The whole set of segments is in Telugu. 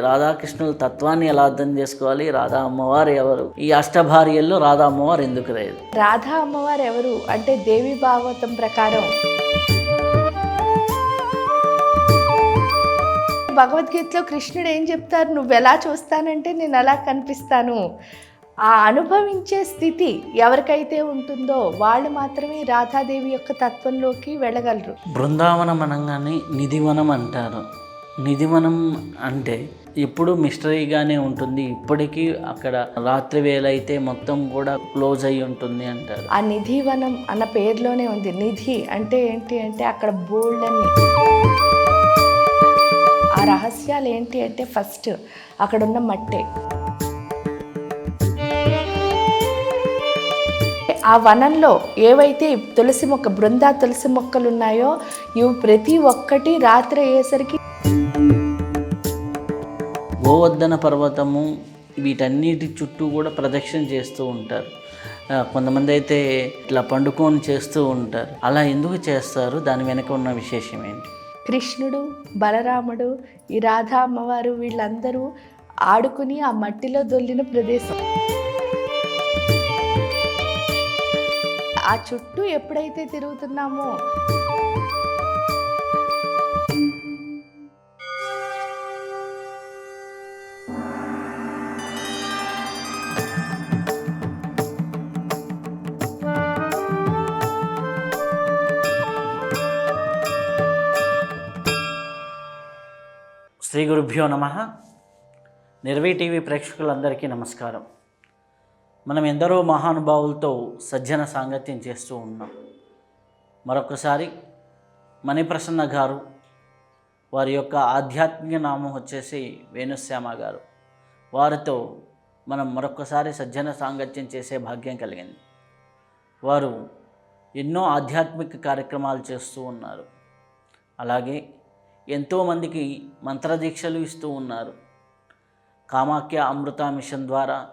రాధాకృష్ణుల తత్వాన్ని ఎలా అర్థం చేసుకోవాలి? రాధా అమ్మవారు ఎవరు? ఈ అష్టభార్యల్లో రాధా అమ్మవారు ఎందుకు లేదు? రాధా అమ్మవారు ఎవరు అంటే దేవి భాగవతం ప్రకారం. భగవద్గీతలో కృష్ణుడు ఏం చెప్తారు? నువ్వు ఎలా చూస్తానంటే నేను ఎలా కనిపిస్తాను. ఆ అనుభవించే స్థితి ఎవరికైతే ఉంటుందో వాళ్ళు మాత్రమే రాధాదేవి యొక్క తత్వంలోకి వెళ్ళగలరు. బృందావనం అనగానే నిధివనం అంటారు. నిధివనం అంటే ఎప్పుడు మిస్టరీగానే ఉంటుంది. ఇప్పటికీ అక్కడ రాత్రి వేళ అయితే మొత్తం కూడా క్లోజ్ అయి ఉంటుంది అంటారు. ఆ నిధివనం అన్న పేరులోనే ఉంది. నిధి అంటే ఏంటి అంటే అక్కడ బోల్డన్ని ఆ రహస్యాలు ఏంటి అంటే ఫస్ట్ అక్కడ ఉన్న మట్టే. ఆ వనంలో ఏవైతే తులసి మొక్క బృందా తులసి మొక్కలు ఉన్నాయో ఇవి ప్రతి ఒక్కటి రాత్రి అయ్యేసరికి గోవర్ధన పర్వతము వీటన్నిటి చుట్టూ కూడా ప్రదక్షిణ చేస్తూ ఉంటారు. కొంతమంది అయితే ఇట్లా పండుకొని చేస్తూ ఉంటారు. అలా ఎందుకు చేస్తారు? దాని వెనక ఉన్న విశేషం ఏంటి? కృష్ణుడు బలరాముడు ఈ రాధా అమ్మవారు వీళ్ళందరూ ఆడుకుని ఆ మట్టిలో దొల్లిన ప్రదేశం. ఆ చుట్టూ ఎప్పుడైతే తిరుగుతున్నామో శ్రీ గురుభ్యో నమ. నిర్వీ టీవీ ప్రేక్షకులందరికీ నమస్కారం. మనం ఎందరో మహానుభావులతో సజ్జన సాంగత్యం చేస్తూ ఉన్నాం. మరొకసారి మణిప్రసన్న గారు వారి యొక్క ఆధ్యాత్మిక నామం వచ్చేసి వేణుశ్యామ గారు. వారితో మనం మరొకసారి సజ్జన సాంగత్యం చేసే భాగ్యం కలిగింది. వారు ఎన్నో ఆధ్యాత్మిక కార్యక్రమాలు చేస్తూ ఉన్నారు. అలాగే ఎంతోమందికి మంత్రదీక్షలు ఇస్తూ ఉన్నారు. కామాఖ్య అమృత మిషన్ ద్వారా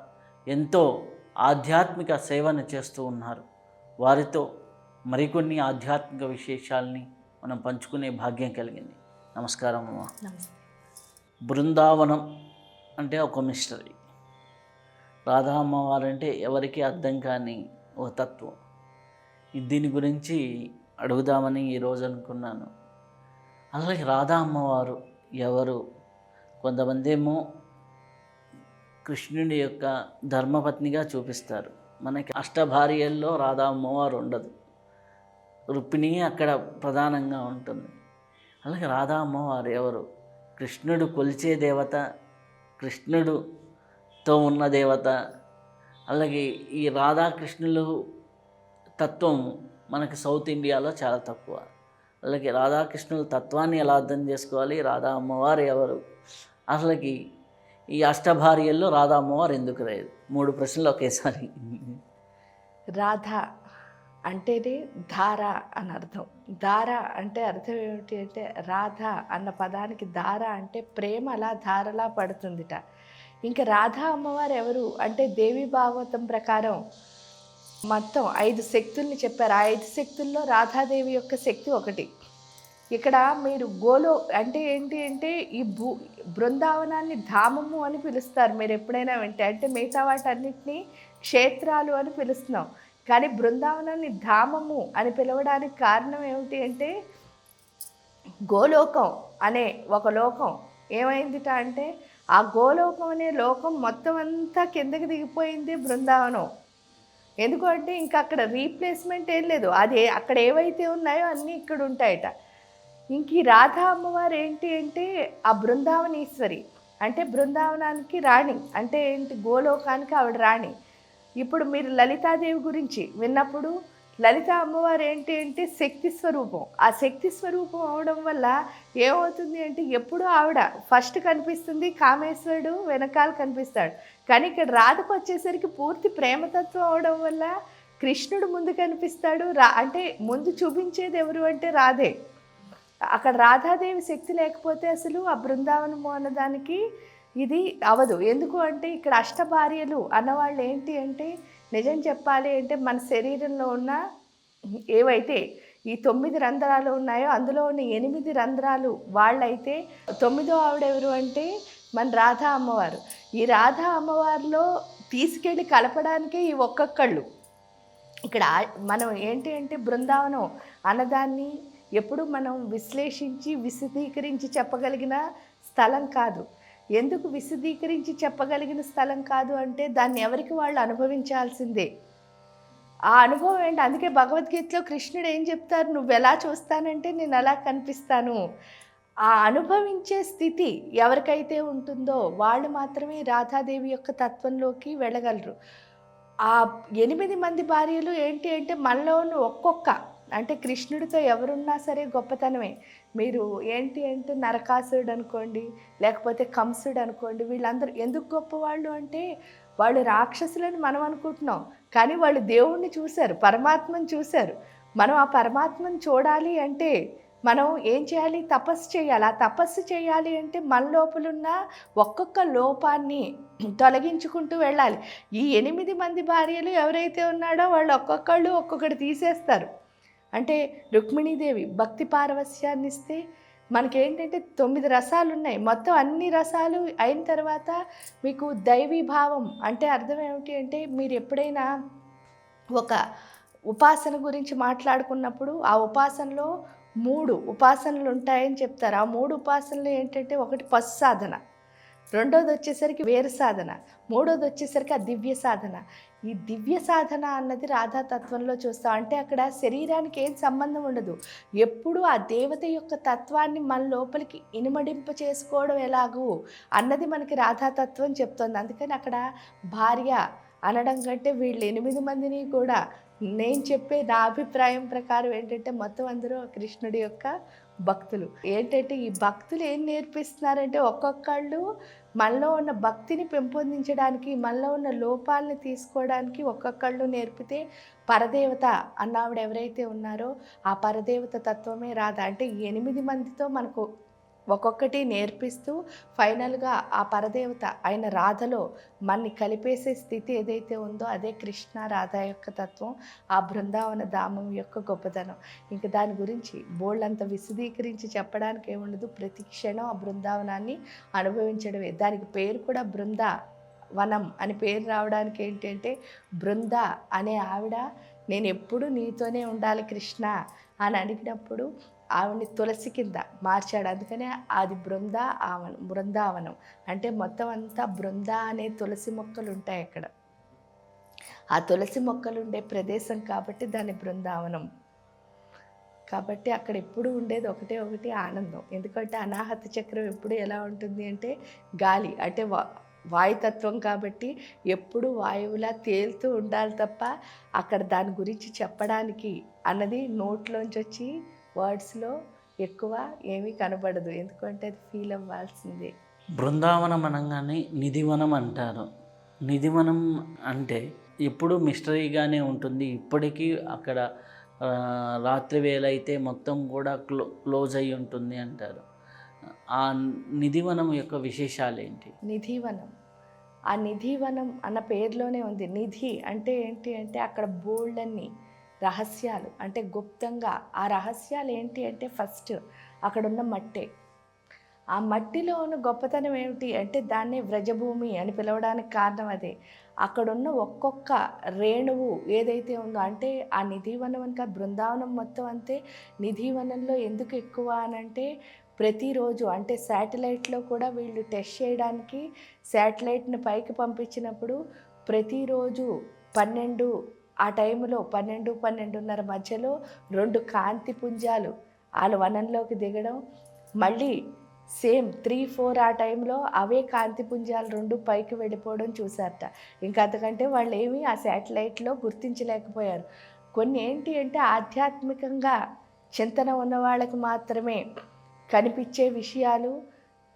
ఎంతో ఆధ్యాత్మిక సేవను చేస్తూ ఉన్నారు. వారితో మరికొన్ని ఆధ్యాత్మిక విశేషాలని మనం పంచుకునే భాగ్యం కలిగింది. నమస్కారం అమ్మ. బృందావనం అంటే ఒక మిస్టరీ. రాధా అమ్మవారు అంటే ఎవరికి అర్థం కాని ఓ తత్వం. దీని గురించి అడుగుదామని ఈరోజు అనుకున్నాను. అలాగే రాధా అమ్మవారు ఎవరు? కొంతమంది ఏమో కృష్ణుడి యొక్క ధర్మపత్నిగా చూపిస్తారు. మనకి అష్టభార్యల్లో రాధా అమ్మవారు ఉండదు. రుక్మిణి అక్కడ ప్రధానంగా ఉంటుంది. అలాగే రాధా అమ్మవారు ఎవరు? కృష్ణుడు కొలిచే దేవత కృష్ణుడుతో ఉన్న దేవత. అలాగే ఈ రాధాకృష్ణులు తత్వం మనకి సౌత్ ఇండియాలో చాలా తక్కువ. అలాగే రాధాకృష్ణుల తత్వాన్ని ఎలా అర్థం చేసుకోవాలి? రాధా అమ్మవారు ఎవరు? అసలుకి ఈ అష్టభార్యల్లో రాధా అమ్మవారు ఎందుకు లేదు? మూడు ప్రశ్నలు ఒకేసారి. రాధ అంటేనే ధార అని అర్థం. ధార అంటే అర్థం ఏమిటి అంటే రాధ అన్న పదానికి ధార అంటే ప్రేమ అలా ధారలా పడుతుందిట. ఇంకా రాధా అమ్మవారు ఎవరు? అంటే దేవి భాగవతం ప్రకారం మొత్తం ఐదు శక్తుల్ని చెప్పారు. ఆ ఐదు శక్తుల్లో రాధాదేవి యొక్క శక్తి ఒకటి. ఇక్కడ మీరు గోలో అంటే ఏంటి అంటే ఈ భూ బృందావనాన్ని ధామము అని పిలుస్తారు. మీరు ఎప్పుడైనా వింటే అంటే మిగతా వాటన్నిటినీ క్షేత్రాలు అని పిలుస్తున్నాం. కానీ బృందావనాన్ని ధామము అని పిలవడానికి కారణం ఏమిటి అంటే గోలోకం అనే ఒక లోకం. ఏమైందిట అంటే ఆ గోలోకం అనే లోకం మొత్తం అంతా కిందకి దిగిపోయింది బృందావనం. ఎందుకంటే ఇంకా అక్కడ రీప్లేస్మెంట్ ఏం లేదు. అది అక్కడ ఏవైతే ఉన్నాయో అన్నీ ఇక్కడ ఉంటాయట. ఇంక ఈ రాధా అమ్మవారు ఏంటి అంటే ఆ బృందావనేశ్వరి. అంటే బృందావనానికి రాణి. అంటే ఏంటి గోలోకానికి ఆవిడ రాణి. ఇప్పుడు మీరు లలితాదేవి గురించి విన్నప్పుడు లలిత అమ్మవారు ఏంటి అంటే శక్తి స్వరూపం. ఆ శక్తి స్వరూపం అవడం వల్ల ఏమవుతుంది అంటే ఎప్పుడూ ఆవిడ ఫస్ట్ కనిపిస్తుంది కామేశ్వరుడు వెనకాల కనిపిస్తాడు. కానీ ఇక్కడ రాధకు వచ్చేసరికి పూర్తి ప్రేమతత్వం అవడం వల్ల కృష్ణుడు ముందు కనిపిస్తాడు. రా అంటే ముందు చూపించేది ఎవరు అంటే రాధే. అక్కడ రాధాదేవి శక్తి లేకపోతే అసలు ఆ బృందావనము అన్నదానికి ఇది అవదు. ఎందుకు అంటే ఇక్కడ అష్టభార్యలు అన్నవాళ్ళు ఏంటి అంటే నిజం చెప్పాలి అంటే మన శరీరంలో ఉన్న ఏవైతే ఈ తొమ్మిది రంధ్రాలు ఉన్నాయో అందులో ఉన్న ఎనిమిది రంధ్రాలు వాళ్ళైతే తొమ్మిదో ఆవిడ ఎవరు అంటే మన రాధా అమ్మవారు. ఈ రాధా అమ్మవారిలో తీసుకెళ్ళి కలపడానికే ఈ ఒక్కొక్కళ్ళు. ఇక్కడ మనం ఏంటి అంటే బృందావనం అన్నదాన్ని ఎప్పుడు మనం విశ్లేషించి విశదీకరించి చెప్పగలిగిన స్థలం కాదు. ఎందుకు విశదీకరించి చెప్పగలిగిన స్థలం కాదు అంటే దాన్ని ఎవరికి వాళ్ళు అనుభవించాల్సిందే? ఆ అనుభవం ఏంటి? అందుకే భగవద్గీతలో కృష్ణుడు ఏం చెప్తారు? నువ్వు ఎలా చూస్తానంటే నేను అలా కనిపిస్తాను. ఆ అనుభవించే స్థితి ఎవరికైతే ఉంటుందో వాళ్ళు మాత్రమే రాధాదేవి యొక్క తత్వంలోకి వెళ్ళగలరు. ఆ ఎనిమిది మంది భార్యలు ఏంటి అంటే మనలోని ఒక్కొక్క అంటే కృష్ణుడితో ఎవరున్నా సరే గొప్పతనమే. మీరు ఏంటి అంటే నరకాసుడు అనుకోండి లేకపోతే కంసుడు అనుకోండి వీళ్ళందరూ ఎందుకు గొప్పవాళ్ళు అంటే వాళ్ళు రాక్షసులని మనం అనుకుంటున్నాం. కానీ వాళ్ళు దేవుణ్ణి చూశారు పరమాత్మను చూశారు. మనం ఆ పరమాత్మను చూడాలి అంటే మనం ఏం చేయాలి? తపస్సు చేయాలి. ఆ తపస్సు చేయాలి అంటే మన లోపలున్న ఒక్కొక్క లోపాన్ని తొలగించుకుంటూ వెళ్ళాలి. ఈ ఎనిమిది మంది భార్యలు ఎవరైతే ఉన్నాడో వాళ్ళు ఒక్కొక్కళ్ళు ఒక్కొక్కటి తీసేస్తారు. అంటే రుక్మిణీదేవి భక్తి పారవస్యాన్ని ఇస్తే మనకేంటంటే తొమ్మిది రసాలు ఉన్నాయి మొత్తం అన్ని రసాలు అయిన తర్వాత మీకు దైవీ భావం అంటే అర్థం ఏమిటి అంటే మీరు ఎప్పుడైనా ఒక ఉపాసన గురించి మాట్లాడుకున్నప్పుడు ఆ ఉపాసనలో మూడు ఉపాసనలు ఉంటాయని చెప్తారు. ఆ మూడు ఉపాసనలు ఏంటంటే ఒకటి పశు సాధన రెండోది వచ్చేసరికి వేరు సాధన. మూడోది వచ్చేసరికి ఆ దివ్య సాధన. ఈ దివ్య సాధన అన్నది రాధాతత్వంలో చూస్తాం. అంటే అక్కడ శరీరానికి ఏం సంబంధం ఉండదు. ఎప్పుడు ఆ దేవత యొక్క తత్వాన్ని మన లోపలికి ఇనుమడింప చేసుకోవడం ఎలాగూ అన్నది మనకి రాధాతత్వం చెప్తోంది. అందుకని అక్కడ భార్య అనడం కంటే వీళ్ళు ఎనిమిది మందిని కూడా నేను చెప్పే నా అభిప్రాయం ప్రకారం ఏంటంటే మొత్తం అందరూ కృష్ణుడి యొక్క భక్తులు. ఏంటంటే ఈ భక్తులు ఏం నేర్పిస్తున్నారంటే ఒక్కొక్కళ్ళు మనలో ఉన్న భక్తిని పెంపొందించడానికి మనలో ఉన్న లోపాలని తీసుకోవడానికి ఒక్కొక్కళ్ళు నేర్పితే పరదేవత అన్నావిడ ఎవరైతే ఉన్నారో ఆ పరదేవత తత్వమే రాదా? అంటే ఎనిమిది మందితో మనకు ఒక్కొక్కటి నేర్పిస్తూ ఫైనల్గా ఆ పరదేవత ఆయన రాధలో మన్ని కలిపేసే స్థితి ఏదైతే ఉందో అదే కృష్ణ రాధ యొక్క తత్వం ఆ బృందావన ధామం యొక్క గొప్పతనం ఇంకా దాని గురించి బోళ్ళంత విశదీకరించి చెప్పడానికి ఏముండదు. ప్రతి క్షణం ఆ బృందావనాన్ని అనుభవించడమే. దానికి పేరు కూడా బృంద వనం అని పేరు రావడానికి ఏంటంటే బృంద అనే ఆవిడ నేను ఎప్పుడు నీతోనే ఉండాలి కృష్ణ అని అడిగినప్పుడు ఆవిడని తులసి కింద మార్చాడు. అందుకనే అది బృంద ఆవనం బృందావనం. అంటే మొత్తం అంతా బృంద అనే తులసి మొక్కలు ఉంటాయి అక్కడ. ఆ తులసి మొక్కలు ఉండే ప్రదేశం కాబట్టి దాని బృందావనం. కాబట్టి అక్కడ ఎప్పుడు ఉండేది ఒకటే ఒకటి ఆనందం. ఎందుకంటే అనాహత చక్రం ఎప్పుడు ఎలా ఉంటుంది అంటే గాలి. అంటే వా వాయుతత్వం కాబట్టి ఎప్పుడు వాయువులా తేలుతూ ఉండాలి తప్ప అక్కడ దాని గురించి చెప్పడానికి అన్నది నోట్లోంచి వచ్చి వర్డ్స్లో ఎక్కువ ఏమీ కనబడదు. ఎందుకంటే అది ఫీల్ అవ్వాల్సిందే. బృందావనం అనగానే నిధివనం అంటారు. నిధివనం అంటే ఎప్పుడు మిస్టరీగానే ఉంటుంది. ఇప్పటికీ అక్కడ రాత్రి వేళ అయితే మొత్తం కూడా క్లో క్లోజ్ అయి ఉంటుంది అంటారు. ఆ నిధివనం యొక్క విశేషాలు ఏంటి నిధివనం. ఆ నిధివనం అన్న పేరులోనే ఉంది. నిధి అంటే ఏంటి అంటే అక్కడ బోల్డన్ని రహస్యాలు. అంటే గుప్తంగా ఆ రహస్యాలు ఏంటి అంటే ఫస్ట్ అక్కడున్న మట్టే. ఆ మట్టిలో ఉన్న గొప్పతనం ఏమిటి అంటే దాన్ని వ్రజభూమి అని పిలవడానికి కారణం అదే. అక్కడున్న ఒక్కొక్క రేణువు ఏదైతే ఉందో అంటే ఆ నిధివనం అనక బృందావనం మొత్తం అంతే. నిధివనంలో ఎందుకు ఎక్కువ అని అంటే ప్రతిరోజు అంటే శాటిలైట్లో కూడా వీళ్ళు టెస్ట్ చేయడానికి శాటిలైట్ని పైకి పంపించినప్పుడు ప్రతిరోజు పన్నెండు ఆ టైంలో పన్నెండు పన్నెండున్నర మధ్యలో రెండు కాంతి పుంజాలు వాళ్ళ వనంలోకి దిగడం. మళ్ళీ సేమ్ త్రీ ఫోర్ ఆ టైంలో అవే కాంతి పుంజాలు రెండు పైకి వెళ్ళిపోవడం చూశారట. ఇంకా అంతకంటే వాళ్ళు ఏమీ ఆ శాటిలైట్లో గుర్తించలేకపోయారు. కొన్ని ఏంటి అంటే ఆధ్యాత్మికంగా చింతన ఉన్న వాళ్ళకి మాత్రమే కనిపించే విషయాలు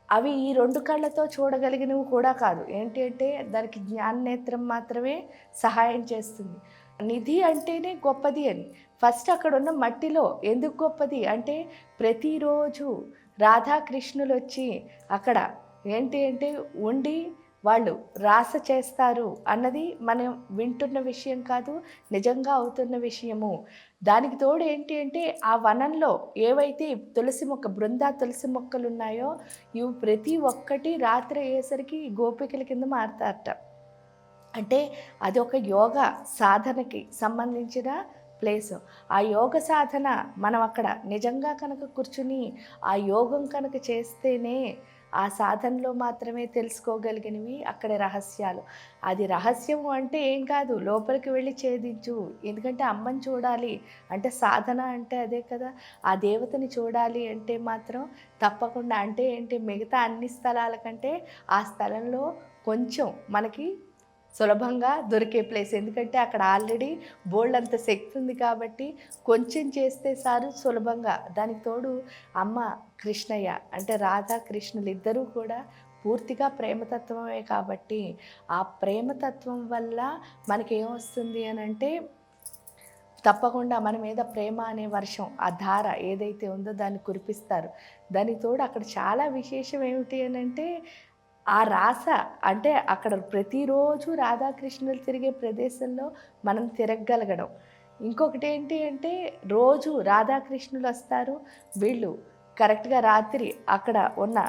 అవి ఈ రెండు కళ్ళతో చూడగలిగినవి కూడా కాదు. ఏంటి అంటే దానికి జ్ఞాననేత్రం మాత్రమే సహాయం చేస్తుంది. నిధి అంటేనే గొప్పది అని. ఫస్ట్ అక్కడ ఉన్న మట్టిలో ఎందుకు గొప్పది అంటే ప్రతిరోజు రాధాకృష్ణులు వచ్చి అక్కడ ఏంటి అంటే ఉండి వాళ్ళు రాస చేస్తారు అన్నది మనం వింటున్న విషయం కాదు నిజంగా అవుతున్న విషయము. దానికి తోడు ఏంటి అంటే ఆ వనంలో ఏవైతే తులసి మొక్క బృందా తులసి మొక్కలు ఉన్నాయో ఇవి ప్రతి ఒక్కటి రాత్రి అయ్యేసరికి గోపికల కింద మారుతారట. అంటే అది ఒక యోగ సాధనకి సంబంధించిన ప్లేస్. ఆ యోగ సాధన మనం అక్కడ నిజంగా కనుక కూర్చుని ఆ యోగం కనుక చేస్తేనే ఆ సాధనలో మాత్రమే తెలుసుకోగలిగినవి అక్కడ రహస్యాలు. అది రహస్యం అంటే ఏం కాదు లోపలికి వెళ్ళి ఛేదించు. ఎందుకంటే అమ్మని చూడాలి అంటే సాధన అంటే అదే కదా. ఆ దేవతని చూడాలి అంటే మాత్రం తప్పకుండా అంటే ఏంటి మిగతా అన్ని స్థలాల కంటే ఆ స్థలంలో కొంచెం మనకి సులభంగా దొరికే ప్లేస్ ఎందుకంటే అక్కడ ఆల్రెడీ బోల్డ్ అంత శక్తి ఉంది కాబట్టి కొంచెం చేస్తే సారు సులభంగా. దానికి తోడు అమ్మ కృష్ణయ్య అంటే రాధా కృష్ణులు ఇద్దరూ కూడా పూర్తిగా ప్రేమతత్వమే కాబట్టి ఆ ప్రేమతత్వం వల్ల మనకి ఏమొస్తుంది అని అంటే తప్పకుండా మన మీద ప్రేమ అనే వర్షం ఆ ధార ఏదైతే ఉందో దాన్ని కురిపిస్తారు. దానికి తోడు అక్కడ చాలా విశేషం ఏమిటి అని అంటే ఆ రాస అంటే అక్కడ ప్రతిరోజు రాధాకృష్ణులు తిరిగే ప్రదేశంలో మనం తిరగగలగడం. ఇంకొకటి ఏంటి అంటే రోజు రాధాకృష్ణులు వస్తారు. వీళ్ళు కరెక్ట్గా రాత్రి అక్కడ ఉన్న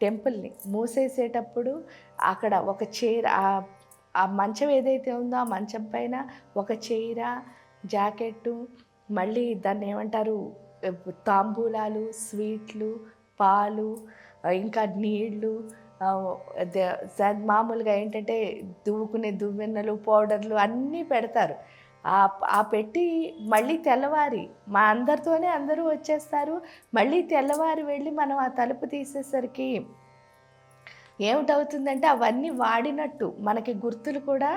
టెంపుల్ని మూసేసేటప్పుడు అక్కడ ఒక చైర్ ఆ- మంచం ఏదైతే ఉందో ఆ మంచం పైన ఒక చైర జాకెట్టు మళ్ళీ దాన్ని ఏమంటారు? తాంబూలాలు స్వీట్లు పాలు ఇంకా నీళ్ళు మామూలుగా ఏంటంటే దువ్వుకునే దువ్వెన్నలు పౌడర్లు అన్నీ పెడతారు. ఆ ఆ పెట్టి మళ్ళీ తెల్లవారి మా అందరితోనే అందరూ వచ్చేస్తారు. మళ్ళీ తెల్లవారి వెళ్ళి మనం ఆ తలుపు తీసేసరికి ఏమిటవుతుందంటే అవన్నీ వాడినట్టు మనకి గుర్తులు కూడా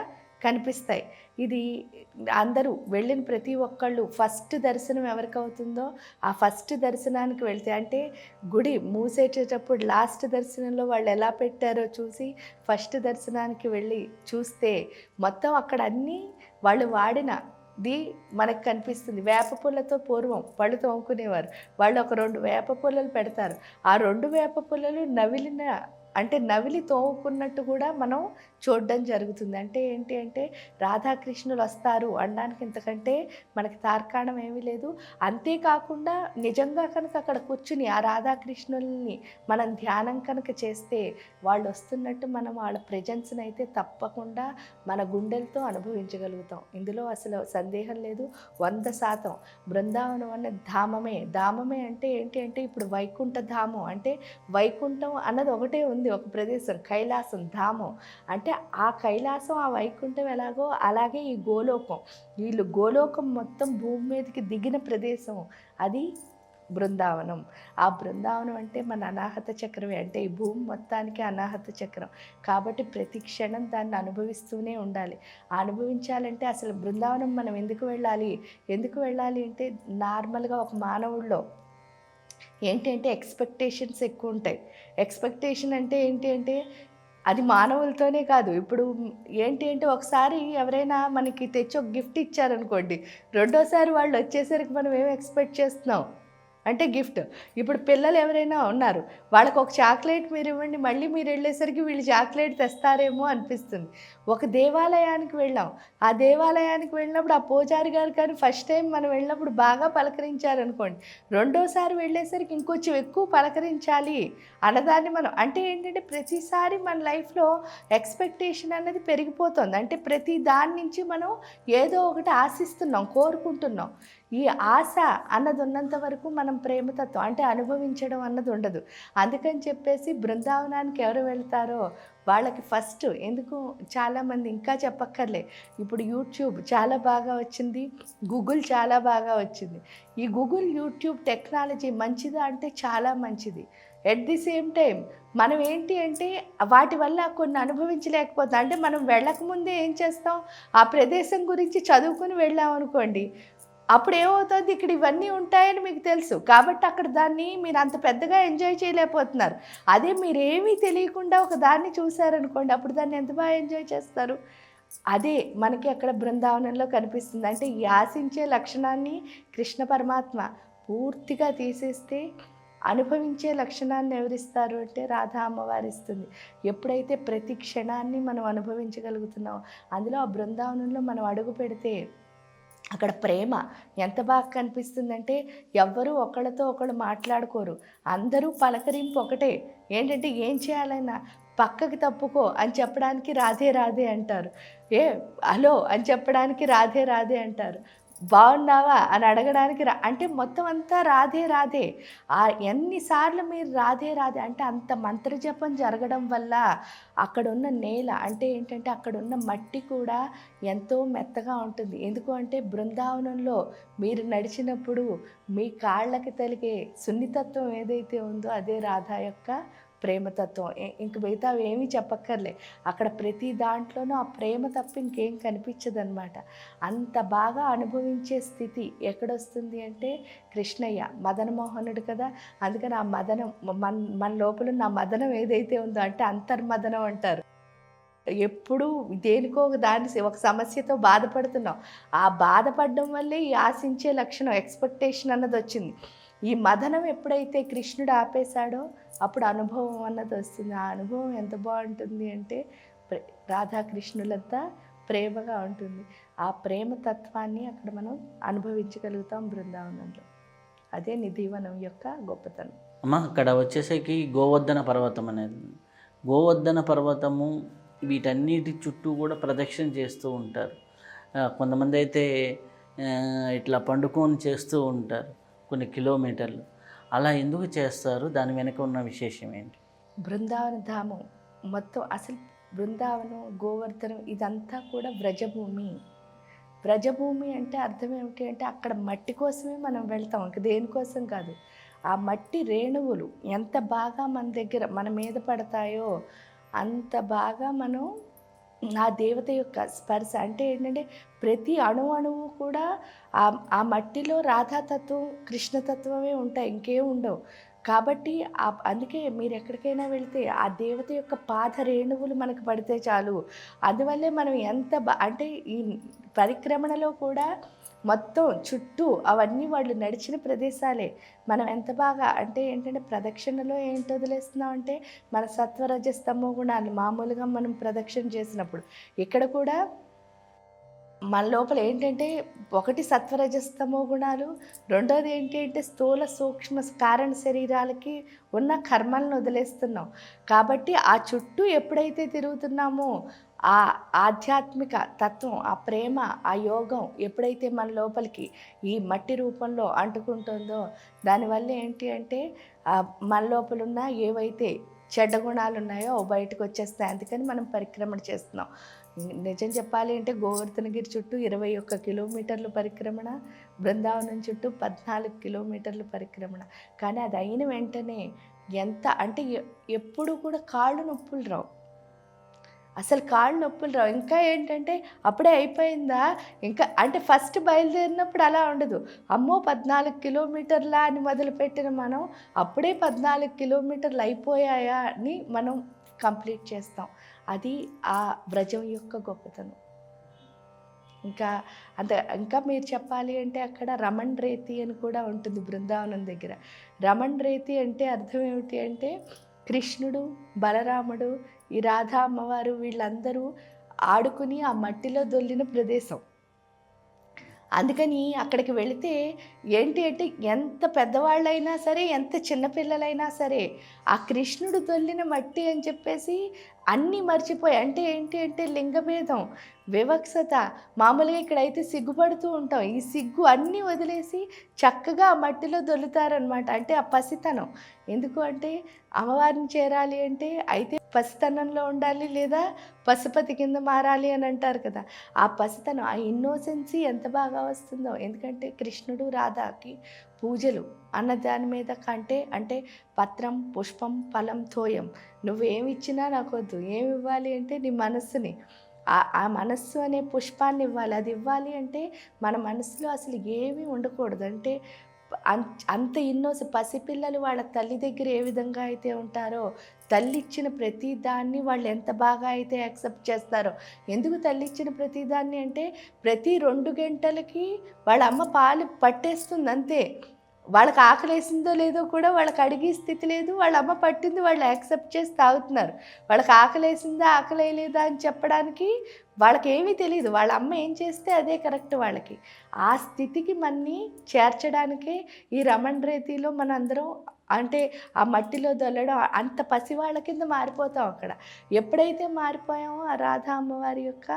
కనిపిస్తాయి. ఇది అందరూ వెళ్ళిన ప్రతి ఒక్కళ్ళు ఫస్ట్ దర్శనం ఎవరికి అవుతుందో ఆ ఫస్ట్ దర్శనానికి వెళ్తే అంటే గుడి మూసేటప్పుడు లాస్ట్ దర్శనంలో వాళ్ళు ఎలా పెట్టారో చూసి ఫస్ట్ దర్శనానికి వెళ్ళి చూస్తే మొత్తం అక్కడ అన్నీ వాళ్ళు వాడిన ది మనకు కనిపిస్తుంది. వేప పుల్లతో పూర్వం పళ్ళు తోముకునేవారు. వాళ్ళు ఒక రెండు వేప పుల్లలు పెడతారు. ఆ రెండు వేప పుల్లలు నవిలిన అంటే నవిలి తోముకున్నట్టు కూడా మనం చూడడం జరుగుతుంది. అంటే ఏంటి అంటే రాధాకృష్ణులు వస్తారు అనడానికి ఇంతకంటే మనకి తార్కాణం ఏమీ లేదు. అంతేకాకుండా నిజంగా కనుక అక్కడ కూర్చుని ఆ రాధాకృష్ణుల్ని మనం ధ్యానం కనుక చేస్తే వాళ్ళు వస్తున్నట్టు మనం వాళ్ళ ప్రజెన్స్ని అయితే తప్పకుండా మన గుండెలతో అనుభవించగలుగుతాం. ఇందులో అసలు సందేహం లేదు. వంద శాతం బృందావనం అనే ధామమే. ధామమే అంటే ఏంటి అంటే ఇప్పుడు వైకుంఠ ధామం అంటే వైకుంఠం అన్నది ఒకటే ఉంది. ఒక ప్రదేశం కైలాసం ధామం. అంటే ఆ కైలాసం ఆ వైకుంఠం ఎలాగో అలాగే ఈ గోలోకం. వీళ్ళు గోలోకం మొత్తం భూమి మీదకి దిగిన ప్రదేశం అది బృందావనం. ఆ బృందావనం అంటే మన అనాహత చక్రమే. అంటే ఈ భూమి మొత్తానికి అనాహత చక్రం. కాబట్టి ప్రతి క్షణం దాన్ని అనుభవిస్తూనే ఉండాలి. అనుభవించాలంటే అసలు బృందావనం మనం ఎందుకు వెళ్ళాలి? ఎందుకు వెళ్ళాలి అంటే నార్మల్గా ఒక మానవుల్లో ఏంటి అంటే ఎక్స్పెక్టేషన్స్ ఎక్కువ ఉంటాయి. ఎక్స్పెక్టేషన్ అంటే ఏంటి అంటే అది మానవులతోనే కాదు. ఇప్పుడు ఏంటి అంటే ఒకసారి ఎవరైనా మనకి తెచ్చి ఒక గిఫ్ట్ ఇచ్చారనుకోండి రెండోసారి వాళ్ళు వచ్చేసరికి మనం ఏం ఎక్స్పెక్ట్ చేస్తున్నాం? అంటే గిఫ్ట్. ఇప్పుడు పిల్లలు ఎవరైనా ఉన్నారు వాళ్ళకి ఒక చాక్లెట్ మీరు ఇవ్వండి మళ్ళీ మీరు వెళ్ళేసరికి వీళ్ళు చాక్లెట్ తెస్తారేమో అనిపిస్తుంది. ఒక దేవాలయానికి వెళ్ళాం. ఆ దేవాలయానికి వెళ్ళినప్పుడు ఆ పూజారి గారు కానీ ఫస్ట్ టైం మనం వెళ్ళినప్పుడు బాగా పలకరించారనుకోండి. రెండోసారి వెళ్ళేసరికి ఇంకొంచెం ఎక్కువ పలకరించాలి అన్నదాన్ని మనం. అంటే ఏంటంటే ప్రతిసారి మన లైఫ్లో ఎక్స్పెక్టేషన్ అనేది పెరిగిపోతుంది. అంటే ప్రతి దాని నుంచి మనం ఏదో ఒకటి ఆశిస్తున్నాం కోరుకుంటున్నాం. ఈ ఆశ అన్నది ఉన్నంత వరకు మనం ప్రేమతత్వం అంటే అనుభవించడం అన్నది ఉండదు అందుకని చెప్పేసి బృందావనానికి ఎవరు వెళ్తారో వాళ్ళకి ఫస్ట్ ఎందుకు చాలామంది ఇంకా చెప్పక్కర్లే. ఇప్పుడు యూట్యూబ్ చాలా బాగా వచ్చింది గూగుల్ చాలా బాగా వచ్చింది. ఈ గూగుల్ యూట్యూబ్ టెక్నాలజీ మంచిదా అంటే చాలా మంచిది. ఎట్ ది సేమ్ టైం మనం ఏంటి అంటే వాటి వల్ల కొన్ని అనుభవించలేకపోతాం. అంటే మనం వెళ్ళకముందే ఏం చేస్తాం? ఆ ప్రదేశం గురించి చదువుకుని వెళ్ళాం అనుకోండి అప్పుడు ఏమవుతుంది ఇక్కడ ఇవన్నీ ఉంటాయని మీకు తెలుసు. కాబట్టి అక్కడ దాన్ని మీరు అంత పెద్దగా ఎంజాయ్ చేయలేకపోతున్నారు. అదే మీరేమీ తెలియకుండా ఒక దాన్ని చూసారనుకోండి అప్పుడు దాన్ని ఎంత బాగా ఎంజాయ్ చేస్తారు? అదే మనకి అక్కడ బృందావనంలో కనిపిస్తుంది. అంటే యాసించే లక్షణాన్ని కృష్ణ పరమాత్మ పూర్తిగా తీసేస్తే అనుభవించే లక్షణాన్ని ఎవరిస్తారు అంటే రాధా అమ్మవారు ఇస్తుంది ఎప్పుడైతే ప్రతి క్షణాన్ని మనం అనుభవించగలుగుతున్నామో అందులో ఆ బృందావనంలో మనం అడుగు పెడితే అక్కడ ప్రేమ ఎంత బాగా కనిపిస్తుందంటే ఎవ్వరూ ఒకళ్ళతో ఒకళ్ళు మాట్లాడుకోరు. అందరూ పలకరింపు ఒకటే. ఏంటంటే ఏం చేయాలన్నా పక్కకి తప్పుకో అని చెప్పడానికి రాధే రాధే అంటారు. ఏ హలో అని చెప్పడానికి రాధే రాధే అంటారు. బాగున్నావా అని అడగడానికి రా అంటే మొత్తం అంతా రాధే రాధే. ఆ ఎన్నిసార్లు మీరు రాధే రాధే అంటే అంత మంత్రజపం జరగడం వల్ల అక్కడ ఉన్న నేల అంటే ఏంటంటే అక్కడున్న మట్టి కూడా ఎంతో మెత్తగా ఉంటుంది. ఎందుకు అంటే బృందావనంలో మీరు నడిచినప్పుడు మీ కాళ్ళకి తలిగే సున్నితత్వం ఏదైతే ఉందో అదే రాధా యొక్క ప్రేమతత్వం. ఇంక మిగతా ఏమీ చెప్పక్కర్లే. అక్కడ ప్రతి దాంట్లోనూ ఆ ప్రేమ తప్ప ఇంకేం కనిపించదు అనమాట అంత బాగా అనుభవించే స్థితి ఎక్కడొస్తుంది అంటే కృష్ణయ్య మదనమోహనుడు కదా. అందుకని ఆ మదనం మన మన లోపల నా మదనం ఏదైతే ఉందో అంటే అంతర్మదనం అంటారు. ఎప్పుడూ దేనికో ఒక దాని ఒక సమస్యతో బాధపడుతున్నాం. ఆ బాధపడడం వల్లే ఈ ఆశించే లక్షణం ఎక్స్పెక్టేషన్ అన్నది వచ్చింది ఈ మదనం ఎప్పుడైతే కృష్ణుడు ఆపేశాడో అప్పుడు అనుభవం అన్నది వస్తుంది. ఆ అనుభవం ఎంత బాగుంటుంది అంటే రాధాకృష్ణులంతా ప్రేమగా ఉంటుంది. ఆ ప్రేమ తత్వాన్ని అక్కడ మనం అనుభవించగలుగుతాం బృందావనంలో. అదే నిధివనం యొక్క గొప్పతనం. అమ్మ అక్కడ వచ్చేసరికి గోవర్ధన పర్వతం అనేది. గోవర్ధన పర్వతము వీటన్నిటి చుట్టూ కూడా ప్రదక్షిణ చేస్తూ ఉంటారు. కొంతమంది అయితే ఇట్లా పండుకొని చేస్తూ ఉంటారు. కొన్ని కిలోమీటర్లు. అలా ఎందుకు చేస్తారు? దాని వెనక ఉన్న విశేషం ఏంటి? బృందావన ధామం. మొత్తం అసలు బృందావనం గోవర్ధనం ఇదంతా కూడా వ్రజభూమి. వ్రజభూమి అంటే అర్థం ఏమిటి అంటే అక్కడ మట్టి కోసమే మనం వెళ్తాం. ఇంక దేనికోసం కాదు. ఆ మట్టి రేణువులు ఎంత బాగా మన దగ్గర మన మీద పడతాయో అంత బాగా మనం ఆ దేవత యొక్క స్పర్శ. అంటే ఏంటంటే ప్రతి అణు అణువు కూడా ఆ ఆ మట్టిలో రాధాతత్వం కృష్ణతత్వమే ఉంటాయి ఇంకేం ఉండవు. కాబట్టి ఆ అందుకే మీరు ఎక్కడికైనా వెళితే ఆ దేవత యొక్క పాద రేణువులు మనకు పడితే చాలు. అందువల్లే మనం ఎంత అంటే ఈ పరిక్రమణలో కూడా మొత్తం చుట్టూ అవన్నీ వాళ్ళు నడిచిన ప్రదేశాలే. మనం ఎంత బాగా అంటే ఏంటంటే ప్రదక్షిణలో ఏంటి వదిలేస్తున్నాం అంటే మన సత్వరజ స్తమో గుణాలు మామూలుగా మనం ప్రదక్షిణ చేసినప్పుడు. ఇక్కడ కూడా మన లోపల ఏంటంటే ఒకటి సత్వరజస్తమో గుణాలు రెండోది ఏంటి అంటే స్థూల సూక్ష్మ కారణ శరీరాలకి ఉన్న కర్మలను వదిలేస్తున్నాం. కాబట్టి ఆ చుట్టూ ఎప్పుడైతే తిరుగుతున్నామో ఆ ఆధ్యాత్మిక తత్వం ఆ ప్రేమ ఆ యోగం ఎప్పుడైతే మన లోపలికి ఈ మట్టి రూపంలో అంటుకుంటుందో దానివల్ల ఏంటి అంటే మన లోపలున్న ఏవైతే చెడ్డ గుణాలు ఉన్నాయో అవి బయటకు వచ్చేస్తాయి అందుకని మనం పరిక్రమణ చేస్తున్నాం. నిజం చెప్పాలి అంటే గోవర్ధనగిరి చుట్టూ ఇరవై ఒక్క కిలోమీటర్లు పరిక్రమణ బృందావనం చుట్టూ పద్నాలుగు కిలోమీటర్లు పరిక్రమణ. కానీ అది అయిన వెంటనే ఎంత అంటే ఎప్పుడు కూడా కాళ్ళు నొప్పులు రావు. అసలు కాళ్ళు నొప్పులు రావు. ఇంకా ఏంటంటే అప్పుడే అయిపోయిందా? ఇంకా అంటే ఫస్ట్ బయలుదేరినప్పుడు అలా ఉండదు. అమ్మో పద్నాలుగు కిలోమీటర్లా అని మొదలుపెట్టిన మనం అప్పుడే పద్నాలుగు కిలోమీటర్లు అయిపోయాయా అని మనం కంప్లీట్ చేస్తాం. అది ఆ వ్రజం యొక్క గొప్పతనం. ఇంకా అంత ఇంకా మీరు చెప్పాలి అంటే అక్కడ రమణ్ రేతి అని కూడా ఉంటుంది బృందావనం దగ్గర. రమణ్ రేతి అంటే అర్థం ఏమిటి అంటే కృష్ణుడు బలరాముడు ఈ రాధా అమ్మవారు వీళ్ళందరూ ఆడుకుని ఆ మట్టిలో దొల్లిన ప్రదేశం. అందుకని అక్కడికి వెళితే ఏంటి అంటే ఎంత పెద్దవాళ్ళైనా సరే ఎంత చిన్నపిల్లలైనా సరే ఆ కృష్ణుడు దొల్లిన మట్టి అని చెప్పేసి అన్నీ మర్చిపోయి అంటే ఏంటి అంటే లింగభేదం వివక్షత. మామూలుగా ఇక్కడైతే సిగ్గుపడుతూ ఉంటాం. ఈ సిగ్గు అన్నీ వదిలేసి చక్కగా ఆ మట్టిలో దొల్లుతారనమాట అంటే ఆ పసితనం. ఎందుకు అంటే అమ్మవారిని చేరాలి అంటే అయితే పసితనంలో ఉండాలి లేదా పశుపతి కింద మారాలి అని అంటారు కదా. ఆ పసితనం ఆ ఇన్నోసెన్సీ ఎంత బాగా వస్తుందో. ఎందుకంటే కృష్ణుడు రాధాకి పూజలు అన్న దాని మీద కంటే అంటే పత్రం పుష్పం ఫలం తోయం. నువ్వేమి ఇచ్చినా నాకు వద్దు ఏమి ఇవ్వాలి అంటే నీ మనస్సుని. ఆ మనస్సు అనే పుష్పాన్ని ఇవ్వాలి. అది ఇవ్వాలి అంటే మన మనసులో అసలు ఏమీ ఉండకూడదు. అంటే అం- అంత ఇన్నోస పసిపిల్లలు వాళ్ళ తల్లి దగ్గర ఏ విధంగా అయితే ఉంటారో తల్లి ఇచ్చిన ప్రతి దాన్ని వాళ్ళు ఎంత బాగా అయితే యాక్సెప్ట్ చేస్తారో. ఎందుకు తల్లి ఇచ్చిన ప్రతి దాన్ని అంటే ప్రతి రెండు గంటలకి వాళ్ళ అమ్మ పాలు పట్టేస్తుంది అంతే. వాళ్ళకి ఆకలేసిందో లేదో కూడా వాళ్ళకి అడిగే స్థితి లేదు. వాళ్ళ అమ్మ పట్టింది వాళ్ళు యాక్సెప్ట్ చేసి తాగుతున్నారు. వాళ్ళకి ఆకలేసిందా ఆకలేయలేదా అని చెప్పడానికి వాళ్ళకి ఏమీ తెలియదు. వాళ్ళ అమ్మ ఏం చేస్తే అదే కరెక్ట్ వాళ్ళకి. ఆ స్థితికి మన్ని చేర్చడానికే ఈ రమణ రేతిలో మనందరం అంటే ఆ మట్టిలో దొల్లడం అంత పసివాళ్ళ కింద మారిపోతాం అక్కడ. ఎప్పుడైతే మారిపోయామో ఆ రాధా అమ్మవారి యొక్క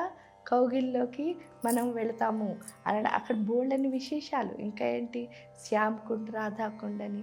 కౌగిల్లోకి మనం వెళతాము అని అక్కడ బోల్డని విశేషాలు. ఇంకా ఏంటి? శ్యామ్ కుండ్ రాధాకుండ్ అని.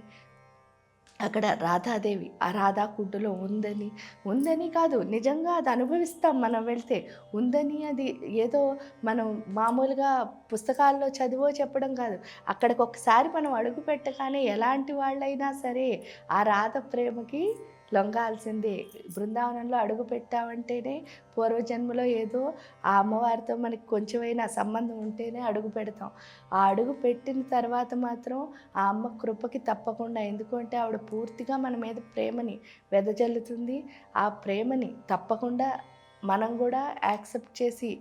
అక్కడ రాధాదేవి ఆ రాధాకుండులో ఉందని. ఉందని కాదు నిజంగా అది అనుభవిస్తాం మనం వెళ్తే. ఉందని అది ఏదో మనం మామూలుగా పుస్తకాల్లో చదివో చెప్పడం కాదు. అక్కడికి ఒకసారి మనం అడుగు పెట్టగానే ఎలాంటి వాళ్ళైనా సరే ఆ రాధ ప్రేమకి లొంగాల్సిందే. బృందావనంలో అడుగు పెట్టామంటేనే పూర్వజన్మలో ఏదో ఆ అమ్మవారితో మనకి కొంచెమైనా సంబంధం ఉంటేనే అడుగు పెడతాం. ఆ అడుగు పెట్టిన తర్వాత మాత్రం ఆ అమ్మ కృపకి తప్పకుండా ఎందుకంటే ఆవిడ పూర్తిగా మన మీద ప్రేమని వెదజల్లుతుంది. ఆ ప్రేమని తప్పకుండా మనం కూడా యాక్సెప్ట్ చేసి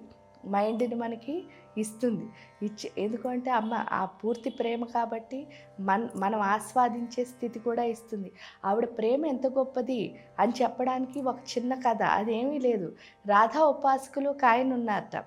మైండ్ని మనకి ఇస్తుంది. ఇచ్చి ఎందుకంటే అమ్మ ఆ పూర్తి ప్రేమ కాబట్టి మన మనం ఆస్వాదించే స్థితి కూడా ఇస్తుంది. ఆవిడ ప్రేమ ఎంత గొప్పది అని చెప్పడానికి ఒక చిన్న కథ. అదేమీ లేదు. రాధా ఉపాసకులు కాయన్ ఉన్నారట.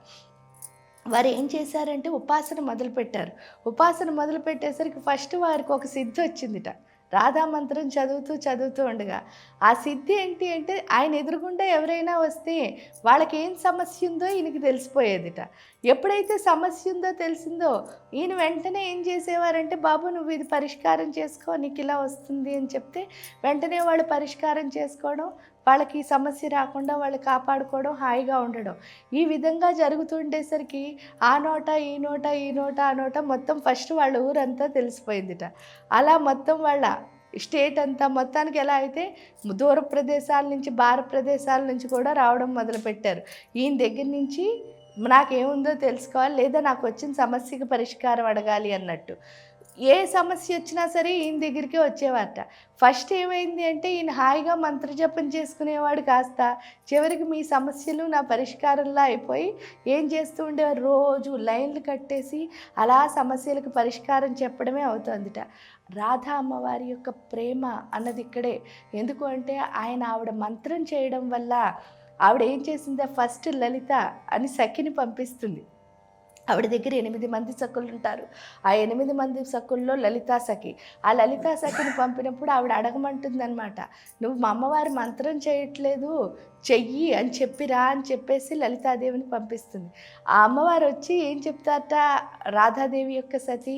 వారు ఏం చేశారంటే ఉపాసన మొదలుపెట్టారు. ఉపాసన మొదలుపెట్టేసరికి ఫస్ట్ వారికి ఒక సిద్ధి వచ్చిందిట రాధా మంత్రం చదువుతూ చదువుతూ ఉండగా ఆ సిద్ధి ఏంటి అంటే ఆయన ఎదురుగుండా ఎవరైనా వస్తే వాళ్ళకి ఏం సమస్య ఉందో ఈయనకి తెలిసిపోయేదిట. ఎప్పుడైతే సమస్య ఉందో తెలిసిందో ఈయన వెంటనే ఏం చేసేవారంటే బాబు నువ్వు ఇది పరిష్కారం చేసుకో నీకు ఇలా వస్తుంది అని చెప్తే వెంటనే వాళ్ళు పరిష్కారం చేసుకోవడం వాళ్ళకి సమస్య రాకుండా వాళ్ళు కాపాడుకోవడం హాయిగా ఉండడం. ఈ విధంగా జరుగుతుండేసరికి ఆ నోట ఈ నోట ఈ నోట ఆ నోట మొత్తం ఫస్ట్ వాళ్ళ ఊరంతా తెలిసిపోయిందిట. అలా మొత్తం వాళ్ళ స్టేట్ అంతా మొత్తానికి ఎలా అయితే దూర ప్రదేశాల నుంచి భార ప్రదేశాల నుంచి కూడా రావడం మొదలుపెట్టారు. ఈయన దగ్గర నుంచి నాకేముందో తెలుసుకోవాలి లేదా నాకు వచ్చిన సమస్యకి పరిష్కారం అడగాలి అన్నట్టు. ఏ సమస్య వచ్చినా సరే ఈయన దగ్గరికి వచ్చేవారట. ఫస్ట్ ఏమైంది అంటే ఈయన హాయిగా మంత్రజపం చేసుకునేవాడు కాస్త. చివరికి మీ సమస్యలు నా పరిష్కారంలా అయిపోయి ఏం చేస్తూ ఉండేవారు? రోజు లైన్లు కట్టేసి అలా సమస్యలకు పరిష్కారం చెప్పడమే అవుతుందిట. రాధా అమ్మవారి యొక్క ప్రేమ అన్నది ఇక్కడే. ఎందుకు అంటే ఆయన ఆవిడ మంత్రం చేయడం వల్ల ఆవిడ ఏం చేసిందే? ఫస్ట్ లలిత అని సఖిని పంపిస్తుంది. ఆవిడ దగ్గర ఎనిమిది మంది సఖులు ఉంటారు. ఆ ఎనిమిది మంది సఖుల్లో లలితా సఖి. ఆ లలితా సఖిని పంపినప్పుడు ఆవిడ అడగమంటుందనమాట నువ్వు మా అమ్మవారి మంత్రం చేయట్లేదు. చెయ్యి అని చెప్పిరా అని చెప్పేసి లలితాదేవిని పంపిస్తుంది. ఆ అమ్మవారు వచ్చి ఏం చెప్తారట? రాధాదేవి యొక్క సతి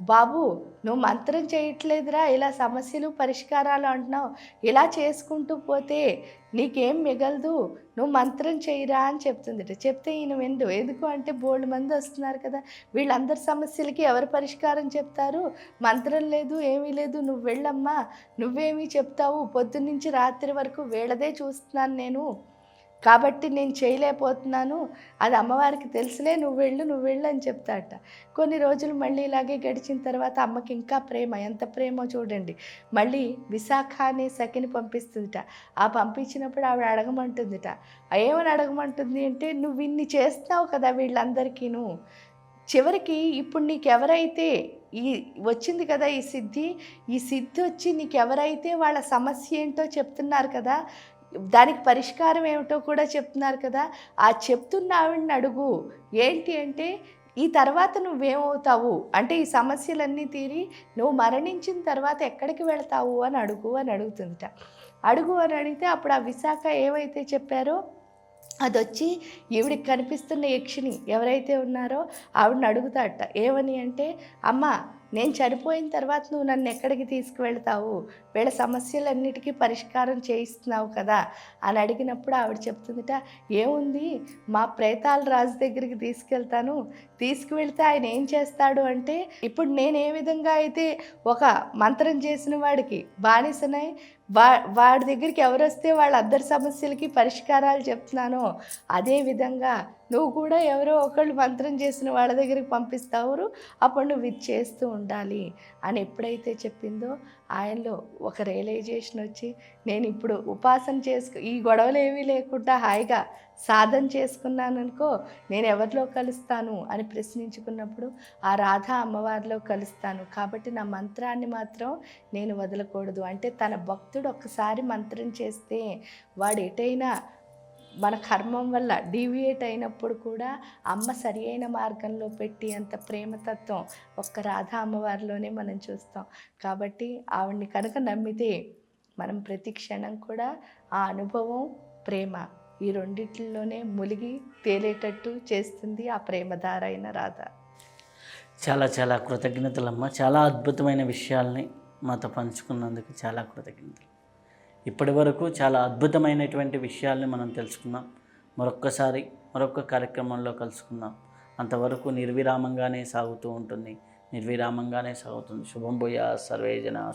బాబు నువ్వు మంత్రం చేయట్లేదురా ఇలా సమస్యలు పరిష్కారాలు అంటున్నావు. ఇలా చేసుకుంటూ పోతే నీకేం మిగలదు. నువ్వు మంత్రం చేయరా అని చెప్తుందిట. చెప్తే ఈయన విండు. ఎందుకు అంటే బోల్డ్ మంది వస్తున్నారు కదా. వీళ్ళందరి సమస్యలకి ఎవరు పరిష్కారం చెప్తారు? మంత్రం లేదు ఏమీ లేదు. నువ్వు వెళ్ళమ్మా. నువ్వేమీ చెప్తావు? పొద్దున్నుంచి రాత్రి వరకు వీళ్ళదే చూస్తున్నాను నేను. కాబట్టి నేను చేయలేకపోతున్నాను. అది అమ్మవారికి తెలుసులే నువ్వు వెళ్ళు నువ్వు వెళ్ళు అని చెప్తాట. కొన్ని రోజులు మళ్ళీ ఇలాగే గడిచిన తర్వాత అమ్మకి ఇంకా ప్రేమ ఎంత ప్రేమో చూడండి. మళ్ళీ విశాఖ అనే సఖిని పంపిస్తుందిట. ఆ పంపించినప్పుడు ఆవిడ అడగమంటుందిట. ఏమని అడగమంటుంది అంటే నువ్వు ఇన్ని చేస్తున్నావు కదా వీళ్ళందరికీను. చివరికి ఇప్పుడు నీకెవరైతే ఈ వచ్చింది కదా ఈ సిద్ధి ఈ సిద్ధి వచ్చి నీకెవరైతే వాళ్ళ సమస్య ఏంటో చెప్తున్నారు కదా దానికి పరిష్కారం ఏమిటో కూడా చెప్తున్నారు కదా. ఆ చెప్తున్న ఆవిడని అడుగు. ఏంటి అంటే ఈ తర్వాత నువ్వేమవుతావు? అంటే ఈ సమస్యలన్నీ తీరి నువ్వు మరణించిన తర్వాత ఎక్కడికి వెళ్తావు అని అడుగు అని అడుగుతుంట అడుగు అని అడిగితే అప్పుడు ఆ విశాఖ ఏవైతే చెప్పారో అది వచ్చి ఈవిడికి కనిపిస్తున్న యక్షిని ఎవరైతే ఉన్నారో ఆవిడని అడుగుతాడట. ఏమని అంటే అమ్మ నేను చనిపోయిన తర్వాత నువ్వు నన్ను ఎక్కడికి తీసుకువెళ్తావు? వీళ్ళ సమస్యలన్నిటికీ పరిష్కారం చేయిస్తున్నావు కదా? అని అడిగినప్పుడు ఆవిడ చెప్తుందిట ఏముంది? మా ప్రేతాల రాజు దగ్గరికి తీసుకెళ్తాను. తీసుకువెళ్తే ఆయన ఏం చేస్తాడు అంటే ఇప్పుడు నేను ఏ విధంగా అయితే ఒక మంత్రం చేసిన వాడికి బానిసనై వా వాడి దగ్గరికి ఎవరు వస్తే వాళ్ళందరి సమస్యలకి పరిష్కారాలు చెప్తున్నానో అదే విధంగా నువ్వు కూడా ఎవరో ఒకళ్ళు మంత్రం చేసిన వాళ్ళ దగ్గరికి పంపిస్తావు అప్పుడు నువ్వు ఇది చేస్తూ ఉండాలి అని ఎప్పుడైతే చెప్పిందో ఆయనలో ఒక రియలైజేషన్ వచ్చి నేను ఇప్పుడు ఉపాసన చేసుకు ఈ గొడవలు ఏమీ లేకుండా హాయిగా సాధన చేసుకున్నాను అనుకో నేను ఎవరిలో కలుస్తాను అని ప్రశ్నించుకున్నప్పుడు ఆ రాధ అమ్మవారిలో కలుస్తాను. కాబట్టి నా మంత్రాన్ని మాత్రం నేను వదలకూడదు. అంటే తన భక్తుడు ఒక్కసారి మంత్రం చేస్తే వాడు ఎటైనా మన కర్మం వల్ల డీవియేట్ అయినప్పుడు కూడా అమ్మ సరి అయిన మార్గంలో పెట్టి అంత ప్రేమతత్వం ఒక్క రాధా అమ్మవారిలోనే మనం చూస్తాం. కాబట్టి ఆవిడ్ని కనుక నమ్మితే మనం ప్రతి క్షణం కూడా ఆ అనుభవం ప్రేమ ఈ రెండిట్లోనే ములిగి తేలేటట్టు చేస్తుంది ఆ ప్రేమధార అయిన రాధ. చాలా చాలా కృతజ్ఞతలమ్మ. చాలా అద్భుతమైన విషయాల్ని మాతో పంచుకున్నందుకు చాలా కృతజ్ఞతలు. ఇప్పటి వరకు చాలా అద్భుతమైనటువంటి విషయాల్ని మనం తెలుసుకున్నాం. మరొక్కసారి మరొక కార్యక్రమంలో కలుసుకుందాం. అంతవరకు నిర్విరామంగానే సాగుతూ ఉంటుంది. నిర్విరామంగానే సాగుతుంది. శుభం భూయా సర్వేజన